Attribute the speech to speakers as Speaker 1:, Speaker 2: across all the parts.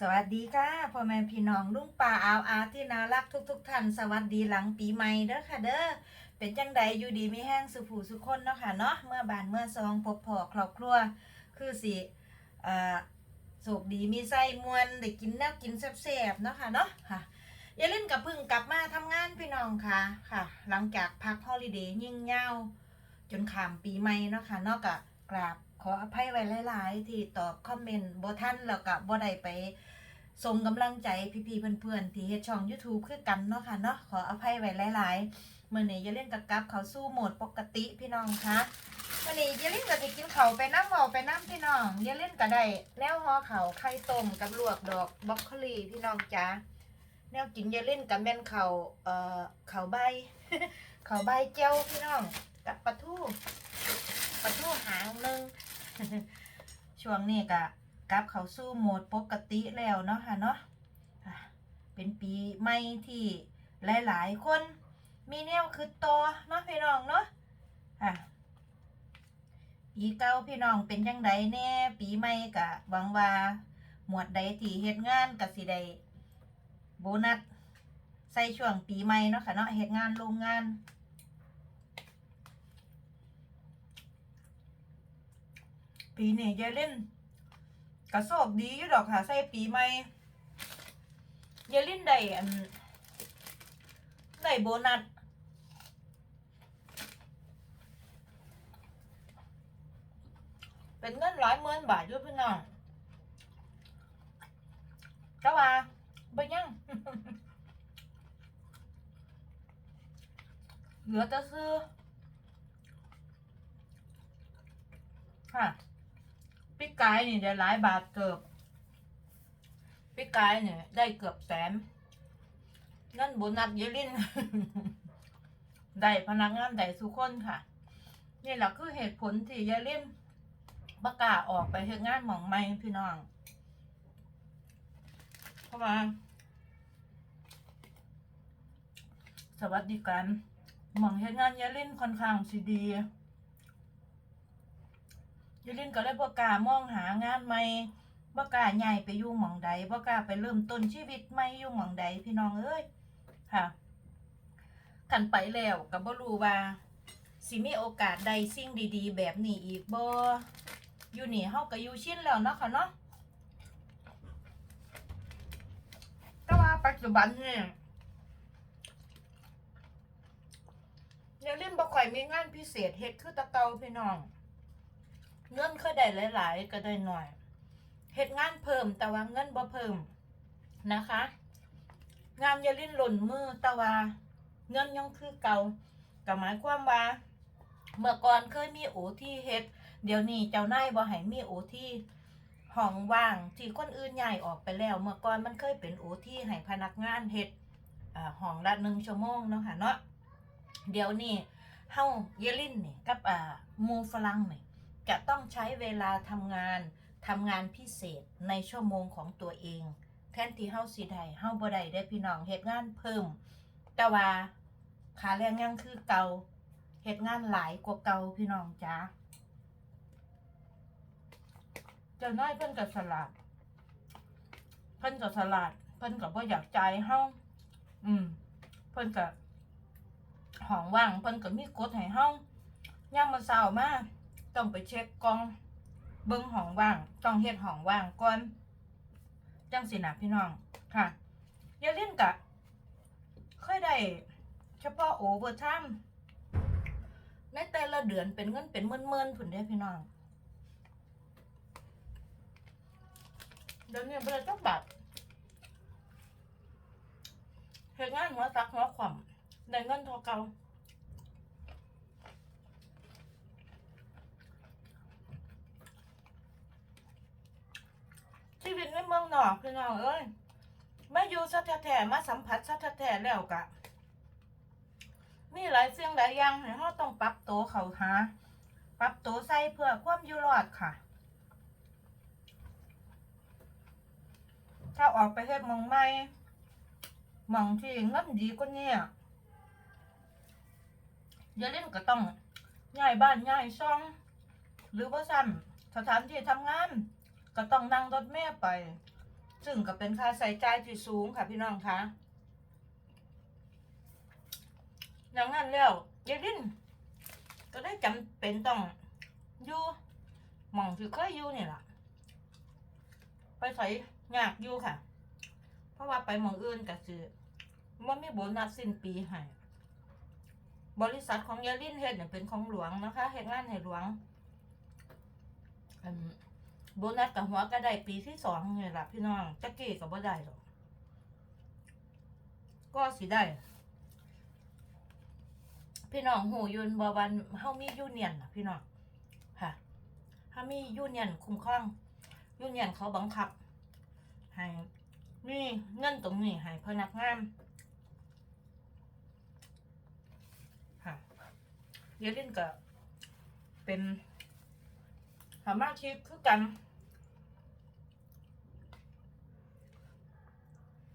Speaker 1: สวัสดีค่ะพ่อแม่พี่น้องลุงป่าอาวอาที่น่ารักทุกๆทท่านสวัสดีหลังปีใหม่เด้อค่ะเด้อเป็นจังใดอยู่ดีไม่แห้งสุผูสุคนเนาะค่ะเนาะเมื่อบานเมื่อซองพบพอครอบครัว คือสิเอ่อโศกดีมีไส้มวนได้กินแนวกินแซ่บๆเนาะค่ะเนาะค่ะอย่าเล่นกับพึ่งกลับมาทำงานพี่น้องค่ะค่ะ หลังจากพักฮอลิเดย์ยิ่งยาจนขามปีใหม่เนาะค่ะเนอกจากกราบ ออภัยไว้หลาย ๆ ที่ตอบคอมเมนต์บ่ทันแล้วก็บ่ได้ไปส่งกำลังใจพี่ๆเพื่อนๆ ที่เฮ็ดช่อง YouTube คือกันเนาะค่ะเนาะขออภัยไว้หลายๆมื้อนี้อย่าเล่นกับกับเขาสู้โหมดปกติพี่น้องคะมื้อนี้อย่าเล่นก็สิกินเขาไปน้ำเว้าไปน้ำพี่น้องอย่าเล่นก็ได้แนวห่อข้าไข่ต้มกับลวกดอกบรอกโคลีพี่น้องจ้าแนวกินอย่าเล่นกับแม่นข้าเอ่อเขาใบเขาใบเจียวพี่น้องกับปลาทูปลาทูหางหนึง ช่วงนี้ก็กลับเข้าสู่โหมดปกติแล้วเนาะค่ะเนาะเป็นปีใหม่ที่หลาย ๆ คนมีแนวคือต่อเนาะพี่น้องเนาะอะปีเก่าพี่น้องเป็นจังไดแน่ปีใหม่ก็หวังว่าหมวดใดที่เฮ็ดงานก็สิได้โบนัสใส่ช่วงปีใหม่เนาะค่ะเนาะเฮ็ดงานโรงงาน ปีนี้ยายเล่นกระโศกดีอยู่ดอกค่ะใส่ปีใหม่ยายเล่นได้อันได้โบนัสเป็นเงินหลายหมื่นบาทอยู่พี่น้องก็ว่าไปยังเหลือแต่ซื้อค่ะ พี่กายนี่ได้หลายบาทเกือบพี่กายเนี่ยได้เกือบแสนเงินโบนัสเยลินได้พนักงานได้สุกคนค่ะนี่แหละคือเหตุผลที่เยลินประกล้าออกไปเฮ็ดงานหมองไม่พี่น้อง เพราะว่า สวัสดิการหมองเฮ็ดงานเยลินค่อนข้างสิดี ยาลินก็เลยบ่กล้ามองหางานใหม่บ่กล้าใหญ่ไปอยู่หม่องใดบ่กล้าไปเริ่มต้นชีวิตใหม่อยู่หม่องใดพี่น้องเอ้ยค่ะกันไปแล้วก็บ่รู้ว่าสิมีโอกาสใดสิ่งดี ๆ แบบนี้อีกบ่อยู่นี่เฮาก็อยู่ชินแล้วเนาะค่ะเนาะแต่ว่าปัจจุบันเนี่ยยายลินบ่ค่อยมีงานพิเศษเฮ็ดคือตะเกาพี่น้อง เงินเคยได้หลาย ๆ ก็ได้หน่อยเฮ็ดงานเพิ่มแต่ว่าเงินบ่เพิ่มนะคะ งานอยาลิ้นหล่นมือแต่ว่าเงินยังคือเก่าก็หมายความว่า เมื่อก่อนเคยมีโอที่เฮ็ดเดี๋ยวนี้เจ้านายบ่ให้มีโอที่ห้องว่างที่คนอื่นย้ายออกไปแล้ว เมื่อก่อนมันเคยเป็นโอที่ให้พนักงานเฮ็ดห้องละหนึ่งชั่วโมงเนาะค่ะเนาะเดี๋ยวนี้เฮาเยลินนี่กับอ่ามูฝรั่งนี่ จะต้องใช้เวลาทำงานทำงานพิเศษในชั่วโมงของตัวเอง แทนที่เฮาสิได้เฮาบ่ได้ได้พี่น้องเฮ็ดงานเพิ่ม แต่ว่าค่าแรงยังคือเก่าเฮ็ดงานหลายกว่าเก่าพี่น้องจ้าเจ้านายเพิ่นก็สลัดเพิ่นก็สลัดเพิ่นก็บ่อยากใจเฮาอืม เพิ่นก็ห้องว่างเพิ่นก็มีกฎให้เฮายามมื้อเช้ามา ต้องไปเช็คกล้องเบิ้งห้องว่าง ต้องเฮ็ดห้องว่างก่อนจังสินะพี่น้องค่ะอย่าเล่นกะเคยได้เฉพาะโอเวอร์ไทม์ในแต่ละเดือนเป็นเงินเป็นหมื่นๆผุนได้พี่น้องเดี๋ยวนี้บ่ได้จักบาทเฮ็ดงานหัวซักหัวขวำได้เงินท่าเก่า วิตในเมืองนอกพี่น้องเอ้ยมาอยู่ซะแท้ๆมาสัมผัสซะแท้ๆแล้วกะ มีหลายเสียงหลายอย่างให้เราต้องปรับตัวเขาหาปรับตัวใส่เพื่อความอยู่รอดค่ะ ถ้าออกไปเฮ็ดมองใหม่มองที่เงินดีกว่านี้อย่าเล่นก็ต้องย้ายบ้านย้ายช่อง หรือว่าสั่นสถานที่ทำงาน ก็ต้องนั่งรถเมล์ไป ซึ่งก็เป็นค่าใช้จ่ายที่สูงค่ะพี่น้องคะดังนั้นแล้วยายลินก็ได้จำเป็นต้องอยู่หม่องที่เคยอยู่นี่แหละไปใส่ยากอยู่ค่ะ เพราะว่าไปหม่องอื่นก็คือว่ามีโบนัสสิ้นปีให้บริษัทของยายลินเฮ็ดเนี่ยเป็นของหลวงนะคะเฮ็ดงานให้หลวงอืม โบนัสกับหัวก็ได้ปีที่สองนี่แหละพี่น้องจักกี้ก็บ่ได้หรอกก็สิได้ พี่น้องหูยุนบอวันเฮามียูเนียนนะพี่น้องค่ะเฮามียูเนียนคุ้มครองยูเนียนเขาบังคับให้มีเงินตรงนี้ให้พนักงานค่ะเยลินก็เป็น สามารถชีพคือกัน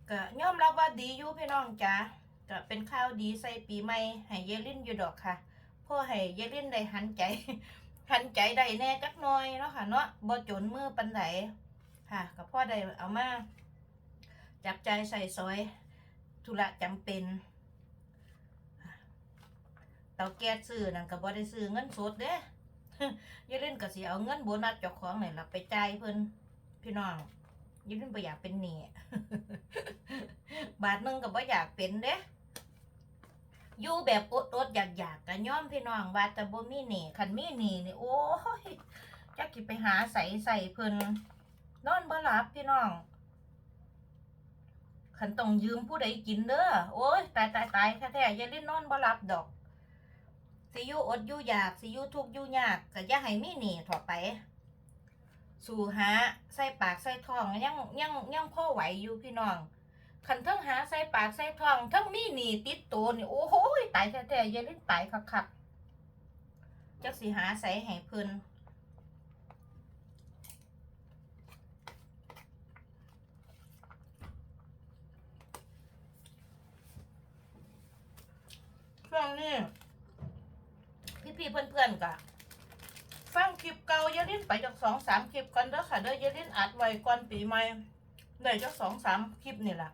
Speaker 1: ก็ยอมรับว่าดีอยู่พี่น้องจ้ะก็เป็นข้าวดีใส่ปีใหม่ให้เยลินอยู่ดอกค่ะเพื่อให้เยลินได้หันใจหันใจได้แน่จักน่อยเนาะค่ะเนาะบ่จนมือปันไหนค่ะก็พ่อได้เอามาจับใจใส่ซอยธุระจำเป็นเตาแก๊สซื้อนั่นก็บ่ได้ซื้อเงินสดเด้ ยายเล่นก็สิเอาเงินโบนัสเจ้าของนี่ล่ะไปจ่ายเพิ่นพี่น้องยายเล่นบ่อยากเป็นหนี้บาทหนึงก็บ่อยากเป็นเด้อยู่แบบอดๆอยากๆก็ย่อมพี่น้องว่าแต่บ่มีหนี้คันมีหนี้นี่โอ้ยจักสิไปหาใส่ใส่เพิ่นนอนบ่หลับพี่น้องคันต้องยืมผู้ใดกินเด้อ โอ้ยตายตายตายแท้ๆยาเล่นนอนบ่หลับดอก สิอยู่อดอยู่อยากสิอยู่ทุกข์อยู่ยากก็อย่าให้มีหนี้ถอดไป สู่หาใส่ปากใส่ท้องยังยังยังพ่อไหวอยู่พี่น้องคันทั้งหาใส่ปากใส่ท้องทั้งมีหนี้ติดตัวนี่โอ้โหตายแท้ๆอย่าเล่นตายคักๆจักสิหาใส่ให้เพิ่นช่วงนี้ พี่ๆเพื่อนๆกะฟังคลิปเก่าอย่าลิ้นไปจากสองสามคลิปก่อนเด้อค่ะเด้ออย่าลิ้นอัดไว้ก่อนปีใหม่ได้จากสองสามคลิปนี่แหละ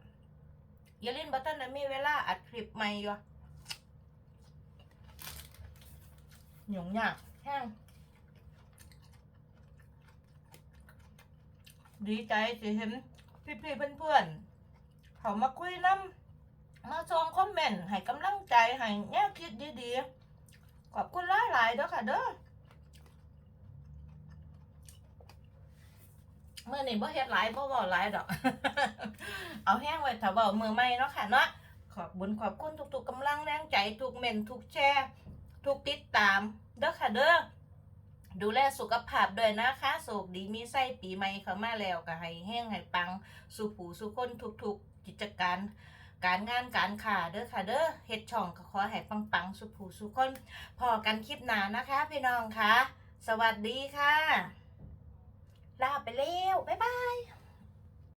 Speaker 1: อย่าลิ้นบัตันได้มีเวลาอัดคลิปใหม่อยู่หยุ่งยากแห้งดีใจสิเห็นพี่ๆเพื่อนๆเขามาคุยน้ำมาส่งคอมเมนต์ให้กำลังใจให้แง่คิดดีๆ ขอบคุณหลายหลายๆเด้อค่ะเด้อเมื่อนี้บ่เฮ็ดหลายบ่เว้าหลายดอก เอาแห้งไว้ถ้าเว้ามือใหม่เนาะค่ะเนาะขอบบุญขอบคุณทุกๆกำลังแรงใจทุกเมนทุกแชร์ทุกติดตามเด้อค่ะเด้อดูแลสุขภาพด้วยนะคะสุขดีมีไส้ปีใหม่เข้ามาแล้วก็ให้แห้งให้ปังสู่ผู้สู่คนทุกๆกิจการ การงานการข่าเด้อค่ะเด้อเฮ็ดช่องก็ขอให้ปังๆ สุผู้สุคนพอกันคลิปหน้านะคะ พี่น้องคะสวัสดีค่ะ ลาไปแล้ว บ๊ายบาย